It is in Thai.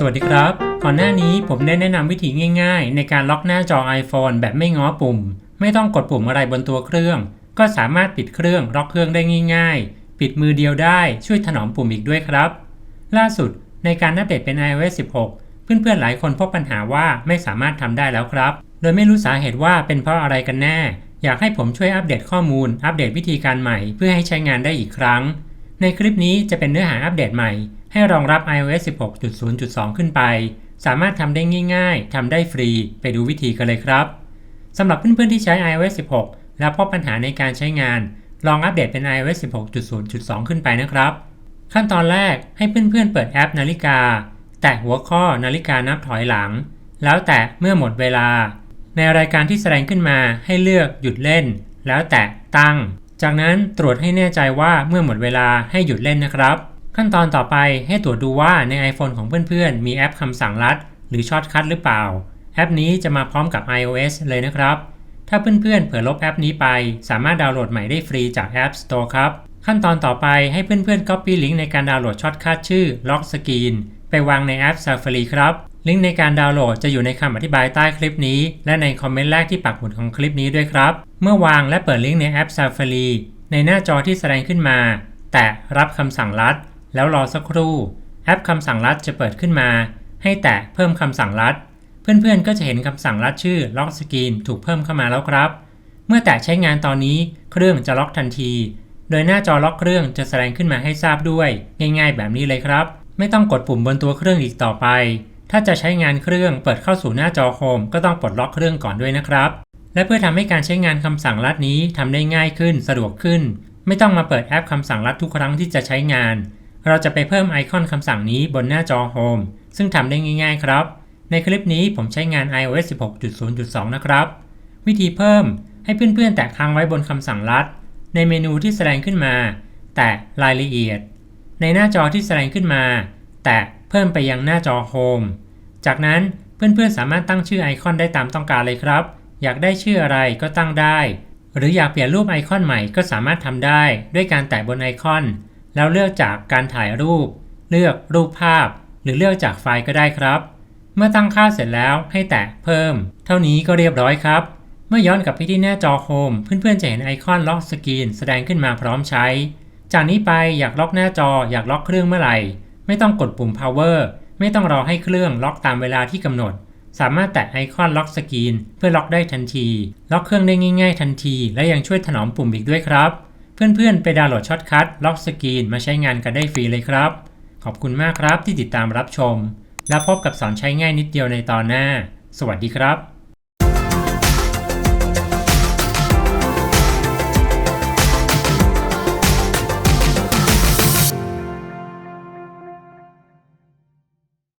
สวัสดีครับ ก่อนหน้านี้ผมได้แนะนำวิธีง่ายๆ ในการล็อกหน้าจอ iPhone แบบไม่ง้อปุ่ม ไม่ต้องกดปุ่มอะไรบนตัวเครื่อง ก็สามารถปิดเครื่องล็อกเครื่องได้ง่าย ๆ ปิดมือเดียวได้ช่วยถนอมปุ่มอีกด้วยครับ ล่าสุดในการอัปเดตเป็น iOS 16 เพื่อนๆหลายคนพบปัญหาว่าไม่สามารถทำได้แล้วครับ โดยไม่รู้สาเหตุว่าเป็นเพราะอะไรกันแน่ อยากให้ผมช่วยอัปเดตข้อมูล อัปเดตวิธีการใหม่ เพื่อให้ใช้งานได้อีกครั้ง ในคลิปนี้จะเป็นเนื้อหาอัปเดตใหม่ ให้รองรับ iOS 16.0.2 ขึ้นไป สามารถทำได้ง่าย ๆ ทำได้ฟรี ไปดูวิธีกันเลยครับ สำหรับเพื่อนๆที่ใช้ iOS 16 แล้วพบปัญหาในการใช้งาน ลองอัปเดตเป็น iOS 16.0.2 ขึ้นไปนะครับ ขั้นตอนแรกให้เพื่อนๆเปิดแอปนาฬิกา แตะหัวข้อนาฬิกานับถอยหลัง แล้วแตะเมื่อหมดเวลา ในรายการที่แสดงขึ้นมาให้เลือกหยุดเล่น แล้วแตะตั้ง จากนั้นตรวจให้แน่ใจว่าเมื่อหมดเวลาให้หยุดเล่นนะครับ ขั้นตอนต่อไปให้ตรวจดูว่าใน iPhone ของเพื่อนๆ มีแอปคำสั่งลัด หรือช็อตคัทหรือเปล่า แอปนี้จะมาพร้อมกับ iOS เลยนะครับ ถ้าเพื่อนๆเผลอลบแอปนี้ไป สามารถดาวน์โหลดใหม่ได้ฟรีจาก App Store ครับ ขั้นตอนต่อไปให้เพื่อนๆ Copy ลิงก์ในการดาวน์โหลดช็อตคัทชื่อ Lock Screen ไปวางในแอป Safari ครับ ลิงก์ในการดาวน์โหลดจะอยู่ในคำอธิบายใต้คลิปนี้ และในคอมเมนต์แรกที่ปักหมุดของคลิปนี้ด้วยครับ เมื่อวางและเปิดลิงก์ในแอป Safari ในหน้าจอที่แสดงขึ้นมา แตะรับคำสั่งลัด แล้วรอสักครู่ แอปคำสั่งลัดจะเปิดขึ้นมา ให้แตะเพิ่มคำสั่งลัด เพื่อนๆ ก็จะเห็นคำสั่งลัดชื่อ Lock Screen ถูกเพิ่มเข้ามาแล้วครับ เมื่อแตะใช้งานตอนนี้เครื่องจะล็อกทันที โดยหน้าจอล็อกเครื่องจะแสดงขึ้นมาให้ทราบด้วย ง่าย ๆ แบบนี้เลยครับ ไม่ต้องกดปุ่มบนตัวเครื่องอีกต่อไป ถ้าจะใช้งานเครื่องเปิดเข้าสู่หน้าจอโฮมก็ต้องปลดล็อกเครื่องก่อนด้วยนะครับ และเพื่อทำให้การใช้งานคำสั่งลัดนี้ทำได้ง่ายขึ้นสะดวกขึ้น ไม่ต้องมาเปิดแอปคำสั่งลัดทุกครั้งที่จะใช้งาน เราจะไปเพิ่มไอคอนคำสั่งนี้บนหน้าจอโฮมซึ่งทำได้ง่าย ๆ ครับ ในคลิปนี้ผมใช้งาน iOS 16.0.2 นะครับ วิธีเพิ่มให้เพื่อนๆ แตะค้างไว้บนคำสั่งลัด ในเมนูที่แสดงขึ้นมา แตะรายละเอียด ในหน้าจอที่แสดงขึ้นมา แตะ เพิ่มไปยังหน้าจอโฮมจากนั้นเพื่อนๆสามารถตั้งชื่อไอคอนได้ตามต้องการเลยครับ อยากได้ชื่ออะไรก็ตั้งได้ หรืออยากเปลี่ยนรูปไอคอนใหม่ก็สามารถทำได้ด้วยการแตะบนไอคอน แล้วเลือกจากการถ่ายรูป เลือกรูปภาพ หรือเลือกจากไฟล์ก็ได้ครับ เมื่อตั้งค่าเสร็จแล้วให้แตะเพิ่ม เท่านี้ก็เรียบร้อยครับ เมื่อย้อนกลับไปที่หน้าจอโฮมเพื่อนๆจะเห็นไอคอนล็อกสกรีนแสดงขึ้นมาพร้อมใช้ จากนี้ไปอยากล็อกหน้าจออยากล็อกเครื่องเมื่อไหร่ ไม่ต้องกดปุ่ม power ไม่ต้องรอให้เครื่องล็อกตามเวลาที่กำหนด สามารถแตะไอคอนล็อกสกรีนเพื่อล็อกได้ทันที ล็อกเครื่องได้ง่าย ๆ ทันที และยังช่วยถนอมปุ่มอีกด้วยครับ เพื่อนๆ ไปดาวน์โหลดช็อตคัทล็อกสกรีนมาใช้งานกันได้ฟรีเลยครับ ขอบคุณมากครับที่ติดตามรับชม แล้วพบกับสอนใช้ง่ายนิดเดียวในตอนหน้า สวัสดีครับ